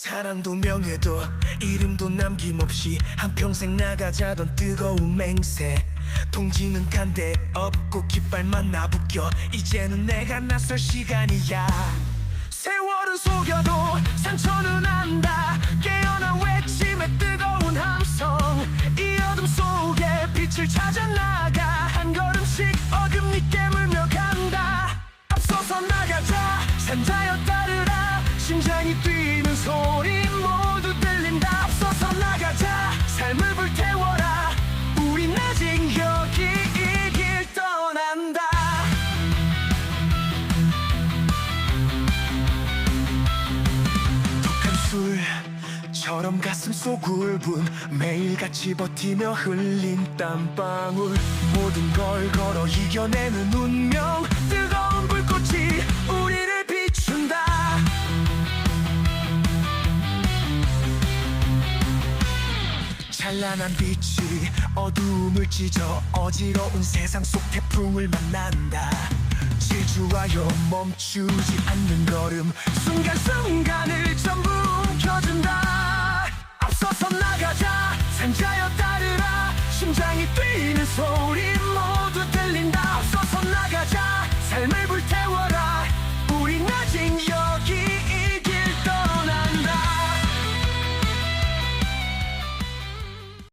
사랑도 명예도 이름도 남김없이 한평생 나가자던 뜨거운 맹세. 동지는 간데 없고 깃발만 나부껴. 이제는 내가 나설 시간이야. 세월은 속여도 상처는 안다. 깨어난 외침의 뜨거운 함성. 이 어둠 속에 빛을 찾아 나가. 한 걸음씩 어금니께 물며 간다. 앞서서 나가자. 산자여 따르라. 심장이 뛰 술처럼 가슴 속 울분 매일같이 버티며 흘린 땀방울. 모든 걸 걸어 이겨내는 운명 뜨거운 불꽃이 우리를 비춘다. 찬란한 빛이 어두움을 찢어 어지러운 세상 속 태풍을 만난다. 질주하여 멈추지 않는 걸음 심장이 뛰는 소리